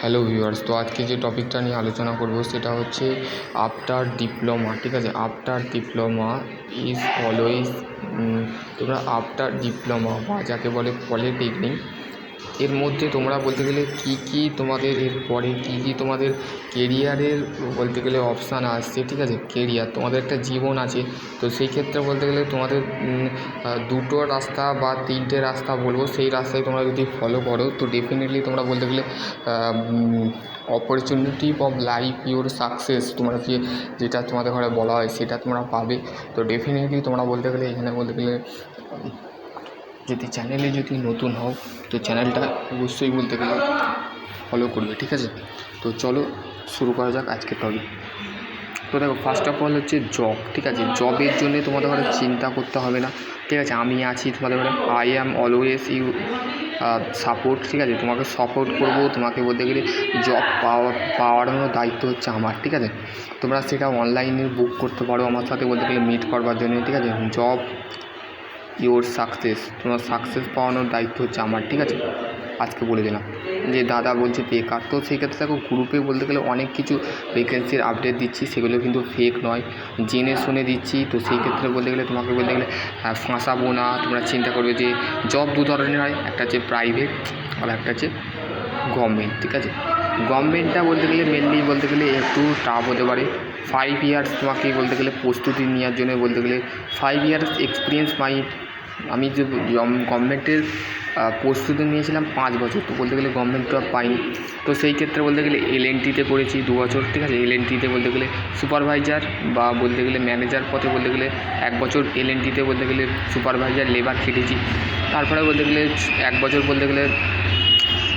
Hello viewers, তো আজকে যে টপিকটা নিয়ে আলোচনা করব সেটা হচ্ছে আফটার ডিপ্লোমা, ঠিক আছে? আফটার ডিপ্লোমা ইজ অলওয়েজ তোমরা আফটার ডিপ্লোমা বা যাকে বলে পলিটেকনিক এর মধ্যে তোমরা বলতে গেলে কী কী তোমাদের এর পরে কী কী তোমাদের কেরিয়ারের বলতে গেলে অপশান আসছে, ঠিক আছে? কেরিয়ার তোমাদের একটা জীবন আছে। তো সেই ক্ষেত্রে বলতে গেলে তোমাদের দুটো রাস্তা বা তিনটে রাস্তা বলব। সেই রাস্তায় তোমরা যদি ফলো করো, তো ডেফিনেটলি তোমরা বলতে গেলে opportunity of life your success তোমরা যেটা তোমাদের ঘরে বলা হয় সেটা তোমরা পাবে। তো ডেফিনেটলি তোমরা বলতে গেলে এখানে বলতে গেলে যদি চ্যানেলে যদি নতুন হও, তো চ্যানেলটা অবশ্যই বলতে গেলে ফলো করবে, ঠিক আছে? তো চলো শুরু করা যাক আজকের টপিক তো দেখো ফার্স্ট অফ অল হচ্ছে জব ঠিক আছে? জবের জন্য তোমাদের ঘরে চিন্তা করতে হবে না, ঠিক আছে? আমি আছি তোমাদের ঘরে I am always you support ঠিক আছে? তোমাকে সাপোর্ট করব, তোমাকে বলতে গেলে জব পাওয়া, পাওয়ানোর দায়িত্ব হচ্ছে আমার, ঠিক আছে? তোমরা সেটা অনলাইনে বুক করতে পারো, আমার সাথে বলতে গেলে মিট করবার জন্য, ঠিক আছে? জব ইওর সাকসেস তোমার সাকসেস পাওয়ানোর দায়িত্ব হচ্ছে আমার, ঠিক আছে? আজকে বলে দিলাম। যে দাদা বলছে বেকার, তো সেক্ষেত্রে দেখো গ্রুপে বলতে গেলে অনেক কিছু ভ্যাকেন্সির আপডেট দিচ্ছি, সেগুলো কিন্তু ফেক নয়। জেনে শুনে দিচ্ছি, তো সেই ক্ষেত্রে বলতে গেলে তোমাকে বলতে গেলে ফাঁসাবো না, তোমরা চিন্তা করবে যে জব দু ধরনের হয়, একটা হচ্ছে প্রাইভেট আর একটা হচ্ছে গভর্নমেন্ট ঠিক আছে? গভর্নমেন্টটা বলতে গেলে মেনলি বলতে গেলে একটু টাফ হতে পারে। ফাইভ ইয়ার্স তোমাকে বলতে গেলে প্রস্তুতি নেওয়ার জন্য বলতে গেলে ফাইভ ইয়ার্স এক্সপিরিয়েন্স মাই আমি যে গভর্নমেন্টের প্রস্তুতি নিয়েছিলাম পাঁচ বছর, তো বলতে গেলে গভর্নমেন্ট জব পাইনি। তো সেই ক্ষেত্রে বলতে গেলে এল এন টিতে করেছি দু বছর, ঠিক আছে? এল এন টিতে বলতে গেলে সুপারভাইজার বা বলতে গেলে ম্যানেজার পথে বলতে গেলে এক বছর এল এন টিতে বলতে গেলে সুপারভাইজার লেবার খেটেছি। তারপরে বলতে গেলে এক বছর বলতে গেলে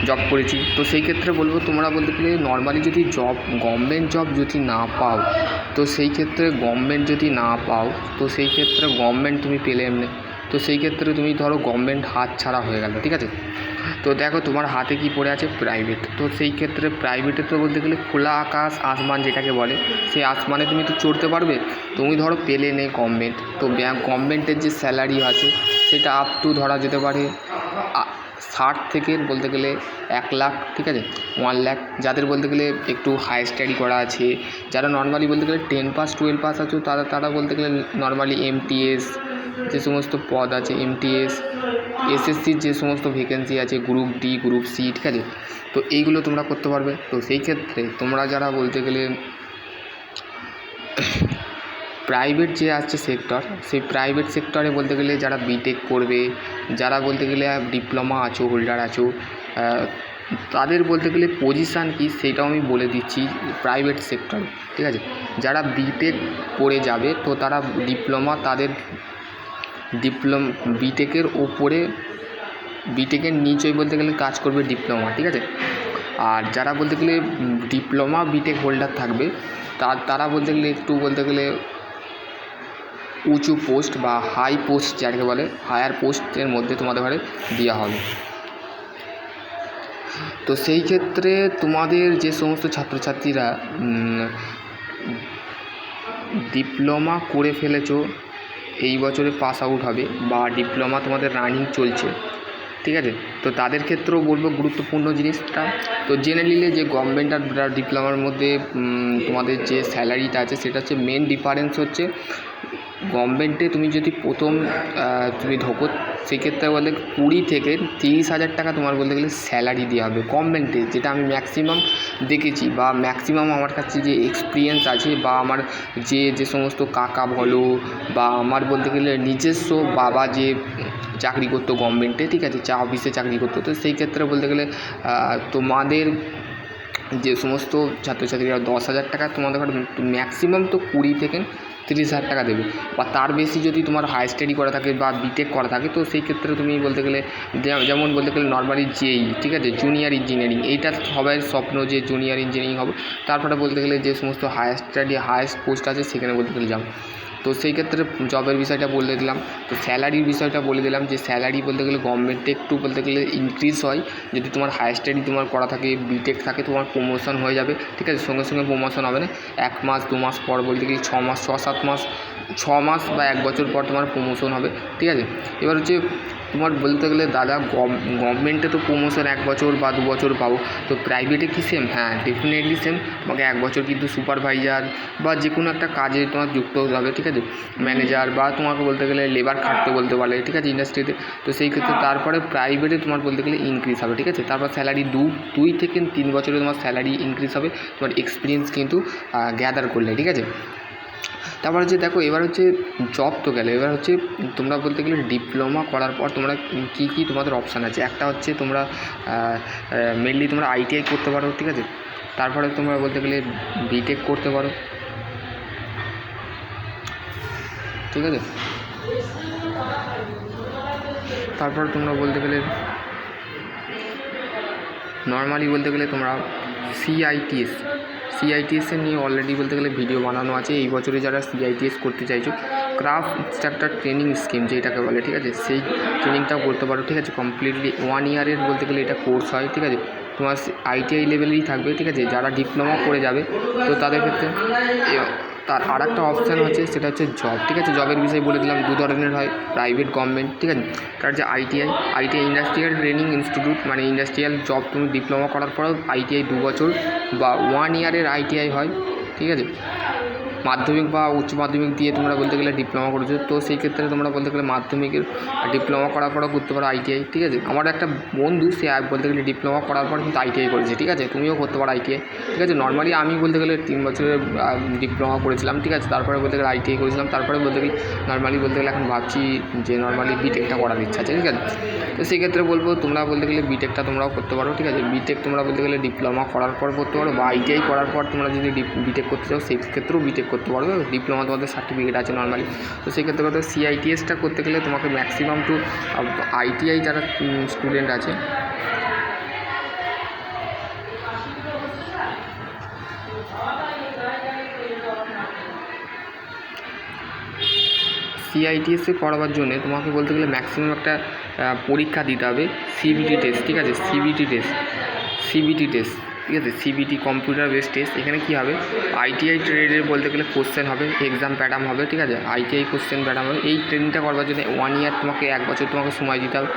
জব করেছি। তো সেই ক্ষেত্রে বলব, তোমরা বলতে গেলে নর্মালি যদি জব গভর্নমেন্ট জব যদি না পাও, তো সেই ক্ষেত্রে গভর্নমেন্ট যদি না পাও, তো সেই ক্ষেত্রে গভর্নমেন্ট তুমি পেলে এমনি। তো সেই ক্ষেত্রে তুমি ধরো গভর্নমেন্ট হাত ছাড়া হয়ে গেলো, ঠিক আছে? তো দেখো তোমার হাতে কি পড়ে আছে? প্রাইভেট তো সেই ক্ষেত্রে প্রাইভেটে তো বলতে গেলে খোলা আকাশ, আসমান যেটাকে বলে, সেই আসমানে তুমি তো চড়তে পারবে? তুমি ধরো পেলে নেই গভর্নমেন্ট তো গভর্নমেন্টের যে স্যালারি আছে, সেটা আপ টু ধরা যেতে পারে ষাট থেকে বলতে গেলে এক লাখ, ঠিক আছে? ওয়ান লাখ যাদের বলতে গেলে একটু হাই স্টাডি করা আছে, যারা নর্মালি বলতে গেলে টেন পাস টুয়েলভ পাস আছে, তারা তারা বলতে গেলে নর্মালি এমটিএস যে সমস্ত পদ আছে এমটিএস এসএসসির যে সমস্ত ভ্যাকেন্সি আছে গ্রুপ ডি গ্রুপ সি ঠিক আছে? তো এইগুলো তোমরা করতে পারবে। তো সেই ক্ষেত্রে তোমরা যারা বলতে গেলে প্রাইভেট যে আছে সেক্টর সেই প্রাইভেট সেক্টরে বলতে গেলে যারা বিটেক করবে, যারা বলতে গেলে ডিপ্লোমা আছো হোল্ডার আছো তাদের বলতে গেলে পজিশান কী সেটাও আমি বলে দিচ্ছি প্রাইভেট সেক্টরে ঠিক আছে? যারা বিটেক করে যাবে, তো তারা ডিপ্লোমা তাদের ডিপ্লোম বিটেকের ওপরে বিটেকের নিচেই বলতে গেলে কাজ করবে ডিপ্লোমা ঠিক আছে? আর যারা বলতে গেলে ডিপ্লোমা বিটেক হোল্ডার থাকবে তার তারা বলতে গেলে একটু বলতে গেলে উঁচু পোস্ট বা হাই পোস্ট যাকে বলে হায়ার পোস্টের মধ্যে তোমাদের ঘরে দেওয়া হবে। তো সেই ক্ষেত্রে তোমাদের যে সমস্ত ছাত্রছাত্রীরা ডিপ্লোমা করে ফেলেছো এই বছরে পাস আউট হবে বা ডিপ্লোমা তোমাদের রানিং চলছে। ঠিক আছে? তো তাদের ক্ষেত্রেও বলব গুরুত্বপূর্ণ জিনিসটা। তো জেনে নিলে যে গভর্নমেন্ট আর ডিপ্লোমার মধ্যে তোমাদের যে স্যালারিটা আছে, সেটা হচ্ছে মেন ডিফারেন্স হচ্ছে গভর্নমেন্টে তুমি যদি প্রথম তুমি ঢোকো, সেক্ষেত্রে বলে কুড়ি থেকে তিরিশ হাজার টাকা তোমার বলতে গেলে স্যালারি দেওয়া হবে গভর্নমেন্টে, যেটা আমি ম্যাক্সিমাম দেখেছি বা ম্যাক্সিমাম আমার কাছে যে এক্সপিরিয়েন্স আছে বা আমার যে যে সমস্ত কাকা বলো বা আমার বলতে গেলে নিজস্ব বাবা যে চাকরি করতো গভর্নমেন্টে, ঠিক আছে, চা অফিসে চাকরি করতো, তো সেই ক্ষেত্রে বলতে গেলে তোমাদের যে সমস্ত ছাত্রছাত্রীরা দশ হাজার টাকা তোমাদের ম্যাক্সিমাম তো কুড়ি থেকে তিরিশ হাজার টাকা দেবে। বা তার বেশি যদি তোমার হায়ার স্টাডি করা থাকে বা বিটেক করা থাকে, তো সেই ক্ষেত্রে তুমি বলতে গেলে যেমন বলতে গেলে নর্মালি জেই ঠিক আছে? জুনিয়র ইঞ্জিনিয়ারিং এইটা সবাই স্বপ্ন যে জুনিয়র ইঞ্জিনিয়ারিং হবে। তারপরে বলতে গেলে যে সমস্ত হায়ার স্টাডি হায়েস্ট পোস্ট আছে, সেখানে বলতে গেলে যাও। তো সেই ক্ষেত্রে জবের বিষয়টা বলে দিলাম। তো স্যালারির বিষয়টা বলে দিলাম যে স্যালারি বলতে গেলে গভর্নমেন্টে একটু বলতে গেলে ইনক্রিজ হয়। যদি তোমার হায়ার স্টাডি তোমার করা থাকে বিটেক থাকে, তোমার প্রমোশন হয়ে যাবে। ঠিক আছে? সঙ্গে সঙ্গে প্রমোশন হবে না। এক মাস, দু মাস পর বলতে গেলে ছ মাস, ছ সাত মাস, ছ মাস বা এক বছর পর তোমার প্রমোশন হবে। ঠিক আছে? এবার হচ্ছে তোমার বলতে গেলে দাদা গভর্নমেন্টে তো প্রমোশন এক বছর বা দু বছর পাবো। তো প্রাইভেটে কি সেম হ্যাঁ ডেফিনেটলি সেম তোমাকে এক বছর কিন্তু সুপারভাইজার বা যে কোনো একটা কাজে তোমার যুক্ত হতে হবে, ঠিক আছে? ম্যানেজার বা তোমাকে বলতে গেলে লেবার খাটতে বলতে পারলে ঠিক আছে ইন্ডাস্ট্রিতে তো সেই ক্ষেত্রে তারপরে প্রাইভেটে তোমার বলতে গেলে ইনক্রিজ হবে, ঠিক আছে? তারপর স্যালারি দু, দুই থেকে তিন বছরে তোমার স্যালারি ইনক্রিজ হবে। তোমার এক্সপিরিয়েন্স কিন্তু গ্যাদার করলে, ঠিক আছে? তারপর হচ্ছে দেখো, এবার হচ্ছে জব তো গেলে। এবার হচ্ছে তোমরা বলতে গেলে ডিপ্লোমা করার পর তোমরা কী কী তোমাদের অপশান আছে? একটা হচ্ছে তোমরা মেনলি তোমরা আইটিআই করতে পারো, ঠিক আছে? তারপরে তোমরা বলতে গেলে বিটেক করতে পারো। ঠিক আছে? তারপর তোমরা বলতে গেলে নর্মালি বলতে গেলে তোমরা সিআইটিএস সিআইটিএসের নিয়ে অলরেডি বলতে গেলে ভিডিও বানানো আছে। এই বছরে যারা সিআইটিএস করতে চাইছো ক্রাফট একটা ট্রেনিং স্কিম যেটাকে বলে, ঠিক আছে? সেই ট্রেনিংটাও করতে পারো, ঠিক আছে? কমপ্লিটলি ওয়ান ইয়ারের বলতে গেলে এটা কোর্স হয়, ঠিক আছে? তোমার আইটিআই লেভেলেরই থাকবে, ঠিক আছে? যারা ডিপ্লোমা করে যাবে, তো তাদের ক্ষেত্রে তার আর একটা অপশান হচ্ছে, সেটা হচ্ছে জব ঠিক আছে? জবের বিষয়ে বলে দিলাম, দু ধরনের হয় প্রাইভেট গভর্নমেন্ট ঠিক আছে? তার যে ITI ITI industrial training institute মানে ইন্ডাস্ট্রিয়াল জব তুমি ডিপ্লোমা করার পরেও আইটিআই দু বছর বা ওয়ান ইয়ারের আইটিআই হয়, ঠিক আছে? মাধ্যমিক বা উচ্চ মাধ্যমিক দিয়ে তোমরা বলতে গেলে ডিপ্লোমা করেছ। তো সেই ক্ষেত্রে তোমরা বলতে গেলে মাধ্যমিকের ডিপ্লোমা করার পরও করতে পারো আইটিআই ঠিক আছে? আমার একটা বন্ধু, সে বলতে গেলে ডিপ্লোমা করার পর কিন্তু আইটিআই করেছে, ঠিক আছে? তুমিও করতে পারো আইটিআই ঠিক আছে? নর্মালি আমি বলতে গেলে তিন বছরের ডিপ্লোমা করেছিলাম, ঠিক আছে? তারপরে বলতে গেলে আইটিআই করেছিলাম, তারপরে বলতে গেলে নর্মালি বলতে গেলে এখন ভাবছি যে নর্মালি বিটেকটা করার ইচ্ছা আছে, ঠিক আছে? তো সেই ক্ষেত্রে বলব, তোমরা বলতে গেলে বিটেকটা তোমরাও করতে পারো, ঠিক আছে? বিটেক তোমরা বলতে গেলে ডিপ্লোমা করার পর করতে পারো বা আইটিআই করার পর তোমরা যদি বিটেক করতে চাও, সেই ক্ষেত্রেও বিটেক করতে পারবে ডিপ্লোমা তোমাদের সার্টিফিকেট আছে নর্মালি তো সেই ক্ষেত্রে কথা সিআইটিএসটা করতে গেলে তোমাকে ম্যাক্সিমাম টু আইটিআই যারা স্টুডেন্ট আছে সিআইটিএসে করাবার জন্যে তোমাকে বলতে গেলে ম্যাক্সিমাম একটা পরীক্ষা দিতে হবে সিবিটি টেস্ট ঠিক আছে? সিবিটি টেস্ট সিবিটি টেস্ট ঠিক আছে সিবিটি কম্পিউটার বেস টেস্ট এখানে কী হবে? আইটিআই ট্রেডের বলতে গেলে কোশ্চেন হবে এক্সাম প্যাটার্ন হবে, ঠিক আছে? আইটিআই কোশ্চেন প্যাটার্ন হবে, এই ট্রেনিংটা করবার জন্য ওয়ান ইয়ার তোমাকে, এক বছর তোমাকে সময় দিতে হবে,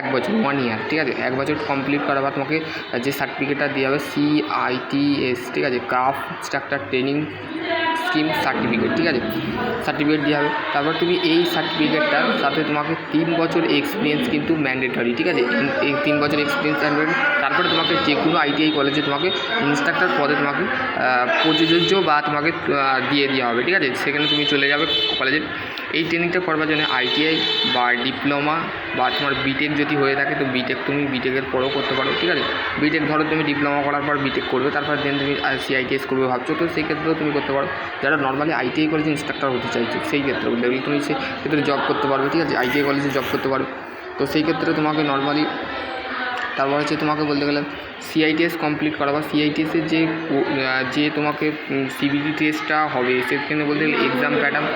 এক বছর ওয়ান ইয়ার ঠিক আছে? এক বছর কমপ্লিট করার পর তোমাকে যে সার্টিফিকেটটা দেওয়া হবে সিআইটিএস ঠিক আছে? Craft structure training scheme certificate, ঠিক আছে? সার্টিফিকেট দেওয়া হবে। তারপর তুমি এই সার্টিফিকেটটার সাথে তোমাকে তিন বছর এক্সপিরিয়েন্স কিন্তু ম্যান্ডেটরি ঠিক আছে? এই- তিন বছর এক্সপিরিয়েন্স ম্যান্ডেটরি তারপরে তোমাকে যে কোনো আইটিআই কলেজে তোমাকে ইনস্ট্রাক্টর পদে তোমাকে প্রযোজ্য বা তোমাকে দিয়ে দেওয়া হবে, ঠিক আছে? সেখানে তুমি চলে যাবে কলেজে এই ট্রেনিংটা করবার জন্য আইটিআই বা ডিপ্লোমা বা তোমার বিটেক যদি হয়ে থাকে তো বিটেক তুমি বিটেকের পরেও করতে পারো, ঠিক আছে? বিটেক ধরো তুমি ডিপ্লোমা করার পর বিটেক করবে, তারপর দেন তুমি সিআইটিএস করবে ভাবছ, তো সেই ক্ষেত্রেও তুমি করতে পারো। যারা নর্মালি আইটিআই কলেজে ইনস্ট্রাক্টর হতে চাইছো, সেই ক্ষেত্রে গেলে তুমি সেই ক্ষেত্রে জব করতে পারবে, ঠিক আছে? আইটিআই কলেজে জব করতে পারো তো সেই ক্ষেত্রে তোমাকে নর্মালি তারপর হচ্ছে তোমাকে বলতে গেলে সিআইটিএস কমপ্লিট করা বা সিআইটিএসের যে যে তোমাকে সিবিটি টেস্টটা হবে সেখানে বলতে গেলে এক্সাম প্যাটার্ন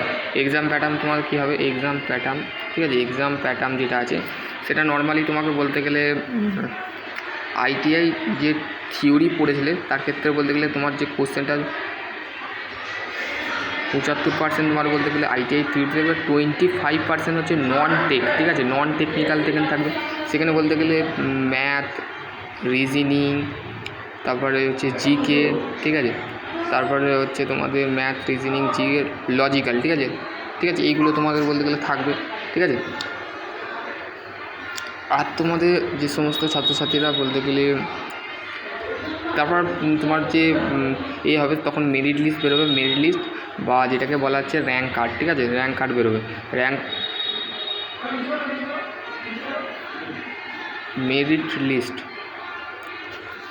এক্সাম প্যাটার্ন তোমার কী হবে? এক্সাম প্যাটার্ন ঠিক আছে? এক্সাম প্যাটার্ন যেটা আছে সেটা নর্মালি তোমাকে বলতে গেলে আইটিআই যে থিওরি পড়েছিলে তার ক্ষেত্রে বলতে গেলে তোমার যে কোশ্চেনটা পঁচাত্তর পার্সেন্ট তোমার বলতে গেলে আইটিআই থিওরি থাকবে টোয়েন্টি ফাইভ পার্সেন্ট হচ্ছে নন টেক ঠিক আছে? নন টেকনিক্যাল থেকে থাকবে। সেখানে বলতে গেলে ম্যাথ রিজনিং তারপরে হচ্ছে জিকে ঠিক আছে? তারপরে হচ্ছে তোমাদের ম্যাথ রিজনিং জিকে লজিক্যাল ঠিক আছে? ঠিক আছে? এইগুলো তোমাদের বলতে গেলে থাকবে, ঠিক আছে? আর তোমাদের যে সমস্ত ছাত্রছাত্রীরা বলতে গেলে, তারপর তোমার যে এ হবে তখন মেরিট লিস্ট বেরোবে। মেরিট লিস্ট বা যেটাকে বলা হচ্ছে র্যাঙ্ক কার্ড ঠিক আছে? র্যাঙ্ক কার্ড বেরোবে। Rank merit list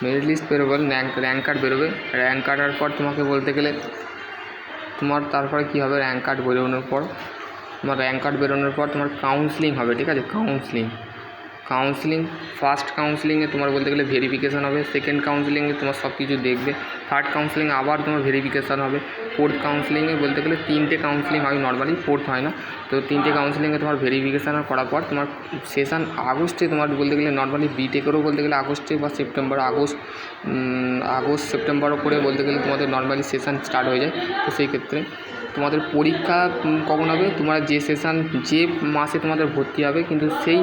merit list বেরোবে র্যাঙ্ক র্যাঙ্ক কার্ড বেরোবে। র্যাঙ্ক কার্ডের পর তোমাকে বলতে গেলে তোমার তারপরে কী হবে? র্যাঙ্ক কার্ড বেরোনোর পর। তোমার র্যাঙ্ক কার্ড বেরোনোর পর তোমার কাউন্সিলিং হবে, ঠিক আছে? কাউন্সিলিং কাউন্সিলিং ফার্স্ট কাউন্সিলিংয়ে তোমার বলতে গেলে ভেরিফিকেশান হবে। সেকেন্ড কাউন্সিলিংয়ে তোমার সব কিছু দেখবে। থার্ড কাউন্সিলিং আবার তোমার ভেরিফিকেশান হবে। ফোর্থ কাউন্সিলিংয়ে বলতে গেলে তিনটে কাউন্সিলিং হয় নর্মালি ফোর্থ হয় না। তো তিনটে কাউন্সিলিংয়ে তোমার ভেরিফিকেশান করার পর তোমার সেশন আগস্টে তোমার বলতে গেলে নর্মালি বিটেকেরও বলতে গেলে আগস্টে বা সেপ্টেম্বর আগস্ট আগস্ট সেপ্টেম্বরও করে বলতে গেলে তোমাদের নর্মালি সেশন স্টার্ট হয়ে যায়। তো সেই ক্ষেত্রে তোমাদের পরীক্ষা কখন হবে? তোমরা যে সেশন যে মাসে তোমাদের ভর্তি হবে, কিন্তু সেই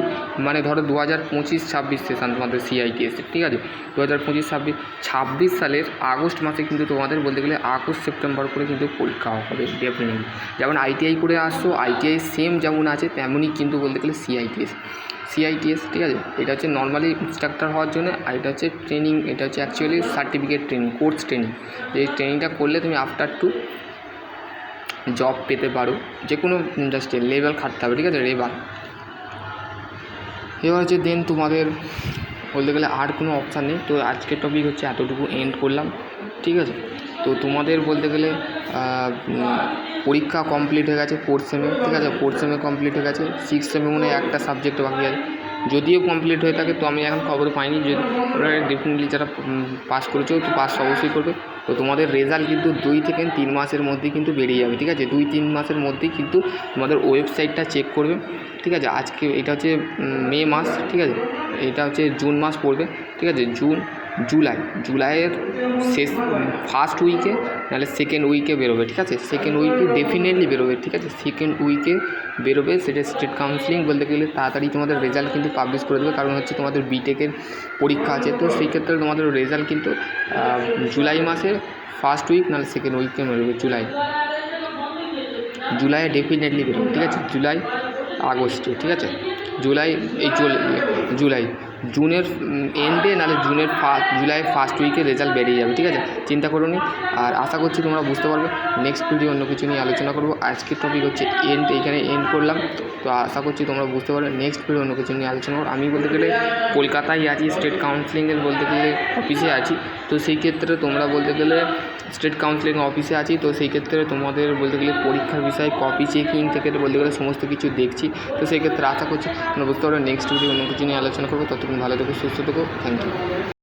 মানে ধরো দু হাজার পঁচিশ ছাব্বিশ সেশন তোমাদের সিআইটিএস ঠিক আছে? দু হাজার পঁচিশ ছাব্বিশ ছাব্বিশ সালের আগস্ট মাসে কিন্তু তোমাদের বলতে গেলে আগস্ট, সেপ্টেম্বর করে কিন্তু পরীক্ষা হবে ডেফিনেটলি যেমন আইটিআই করে আসছো আইটিআই সেম যেমন আছে, তেমনই কিন্তু বলতে গেলে সিআইটিএস সিআইটিএস ঠিক আছে? এটা হচ্ছে নর্মালি ইনস্ট্রাক্টর হওয়ার জন্য, আর এটা হচ্ছে ট্রেনিং এটা হচ্ছে actually certificate training course training এই ট্রেনিংটা করলে তুমি আফটার টু জব পেতে পারো যে কোনো ইন্ডাস্ট্রি লেভেল খাটতে হবে, ঠিক আছে? লেবার এবার হচ্ছে দেন তোমাদের বলতে গেলে আর কোনো অপশান নেই। তো আজকের টপিক হচ্ছে এতটুকু এন্ড করলাম, ঠিক আছে? তো তোমাদের বলতে গেলে পরীক্ষা কমপ্লিট হয়ে গেছে ফোর্থ সেমে ঠিক আছে? ফোর্থ সেমে কমপ্লিট হয়ে গেছে সিক্স সেমে মনে হয় একটা সাবজেক্ট বাকি আছে। যদিও কমপ্লিট হয়ে থাকে, তো আমি এখন খবর পাইনি যে ওরা ডেফিনেটলি যারা পাস করেছ, তো পাস অবশ্যই করবে। তো তোমাদের রেজাল্ট কিন্তু দুই থেকে তিন মাসের মধ্যেই কিন্তু বেরিয়ে যাবে, ঠিক আছে? দুই তিন মাসের মধ্যেই কিন্তু তোমাদের ওয়েবসাইটটা চেক করবে, ঠিক আছে? আজকে এটা হচ্ছে মে মাস, ঠিক আছে? এটা হচ্ছে জুন মাস পড়বে, ঠিক আছে? জুন জুলাই, জুলাইয়ের শেষ ফার্স্ট উইকে নাহলে সেকেন্ড উইকে বেরোবে, ঠিক আছে? সেকেন্ড উইকে ডেফিনেটলি বেরোবে, ঠিক আছে? সেকেন্ড উইকে বেরোবে, সেটা স্টেট কাউন্সিলিং বলতে গেলে তাড়াতাড়ি তোমাদের রেজাল্ট কিন্তু পাবলিশ করে দেবে, কারণ হচ্ছে তোমাদের বিটেকের পরীক্ষা আছে। তো সেই ক্ষেত্রে তোমাদের রেজাল্ট কিন্তু জুলাই মাসে ফার্স্ট উইক নাহলে সেকেন্ড উইকে বেরোবে, জুলাই। জুলাইয়ে ডেফিনেটলি বেরোবে, ঠিক আছে? জুলাই আগস্টে, ঠিক আছে? জুলাই, এই জুল- জুলাই। জুনের এন্ডে নাহলে জুনের ফার্স্ট জুলাই ফার্স্ট উইকে রেজাল্ট বেরিয়ে যাবে, ঠিক আছে? চিন্তা করো নি। আর আশা করছি তোমরা বুঝতে পারবে। নেক্সট ভিডিও অন্য কিছু নিয়ে আলোচনা করব। আজকের টপিক হচ্ছে এন্ড এইখানে এন্ড করলাম। তো আশা করছি তোমরা বুঝতে পারবে। নেক্সট ভিডিও অন্য কিছু নিয়ে আলোচনা করব। আমি বলতে গেলে কলকাতায় আছি স্টেট কাউন্সিলিংয়ের বলতে গেলে অফিসে আছি। তো সেই ক্ষেত্রে তোমরা বলতে গেলে স্টেট কাউন্সিলিং অফিসে আছি। তো সেই ক্ষেত্রে তোমাদের বলতে গেলে পরীক্ষার বিষয়ে কপি চেকিং থেকে বলতে গেলে সমস্ত কিছু দেখছি। তো সেই ক্ষেত্রে আশা করছি তোমরা বুঝতে পারবে। নেক্সট ভিডিও অন্য কিছু নিয়ে আলোচনা করব। ততক্ষণ ভালো থেকো সুস্থ থেকো থ্যাংক ইউ